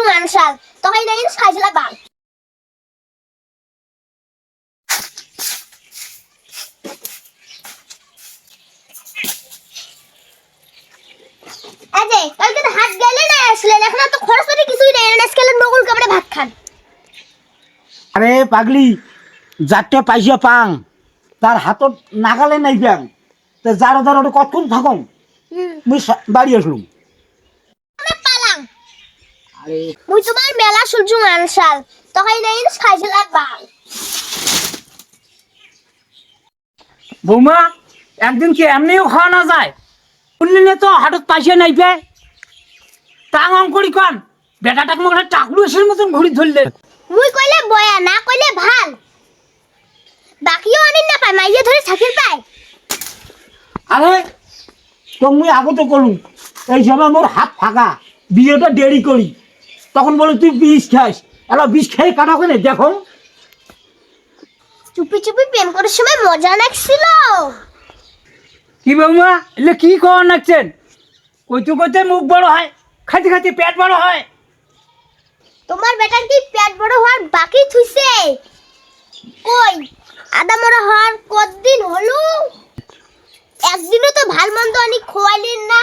সূর্য মানসাল তখন না কিন্তু সাইজলা বাল আজে কালকে তো হাত গেলে না আসলেন এখন তো খরচ করে কিছুই নেই না আজকাল নকুল কামড়ে ভাত খান। আরে পাগলি যাতে পাইছে পাং তার হাতত নাগালে নাই ব্যাং তে যার যার কতক্ষণ থাকম মুই বাড়ি আসলুম মুই তোমার মেলা সূর্য মানসাল তখন বৌমা একদিন কি এমনিও খাওয়া না যায়? শুনলি তো হাটত পাইছে নাই পে টাং অঙ্করি কন বেটাটাক টাকলু এসের মতন ঘুরি ধরলে। মুই কইলে বয়া না কইলে ভালো। বাকিও না পায় মাইয়ে ধরে থাকির পায়। আরে তো মুই আগতে কলু এই সময় মোর হাত ফাঁকা বিয়েটা দেরি করি তখন বলে তুই বিষ খাস। এলা বিষ খেয়ে কাটা কেনে? দেখো। চুপি চুপি প্রেম করার সময় মজা লাগছিল। কি বৌমা? এলে কি খাওয়া নাচছেন কইতে কইতে মুখ বড় হয় খাইতে খাইতে পেট বড় হয়। তোমার বেটার কি পেট বড় হওয়ার বাকি থুইছে? কই? আদা মরা হওয়ার কতদিন হলো? একদিনও তো ভালো মন্দ আনি খোয়াইলেন না।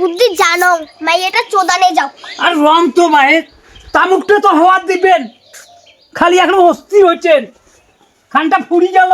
বুদ্ধি জানো, মাই, এটা চোদানে যাও। আর রং তো মায়ের তামুকটা তো হওয়ার দিবেন। খালি এখন অস্থির হচ্ছেন খানটা ফুরি গেল।